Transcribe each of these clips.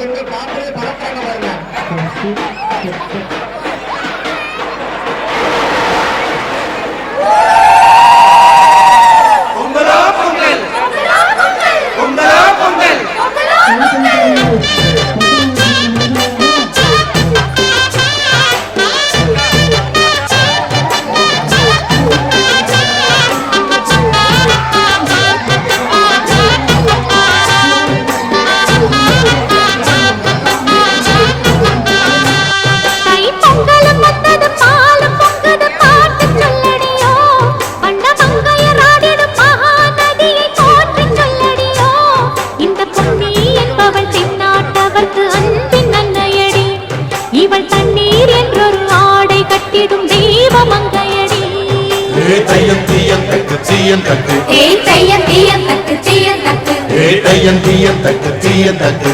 பெண்கள் பார்க்கவே பழக்கிறாங்க பாருங்க. தயம் தீயம் தக்கு தீயம் தக்கு தயம் தீயம் தக்கு தீயம் தக்கு தயம் தீயம் தக்கு தீயம் தக்கு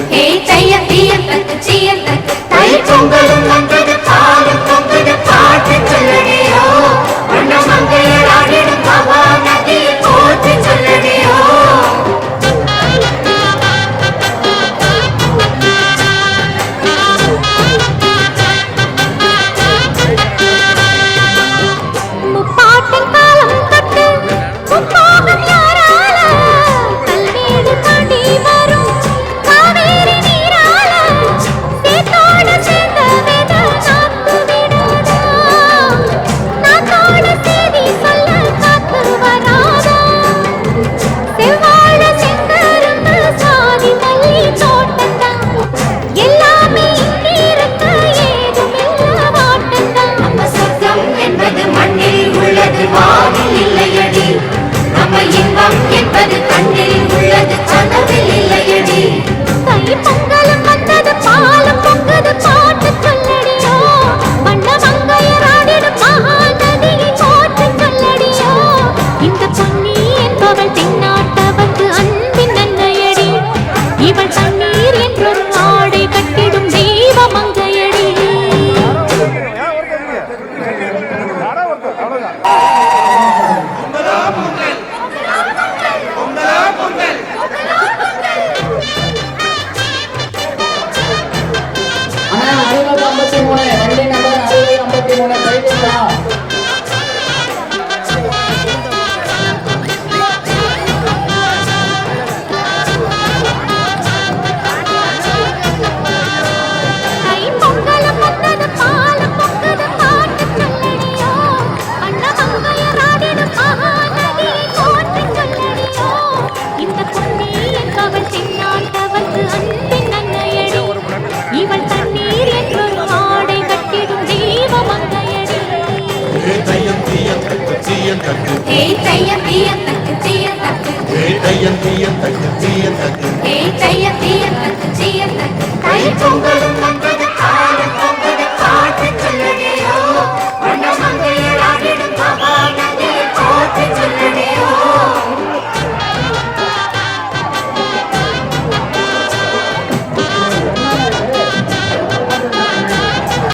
ஏய் தையம் தீயத்தக்கு தீயத்தக்கு ஏய் தையம் தீயத்தக்கு தீயத்தக்கு ஏய் தையம் தீயத்தக்கு தீயத்தக்கு தை பொங்கலும்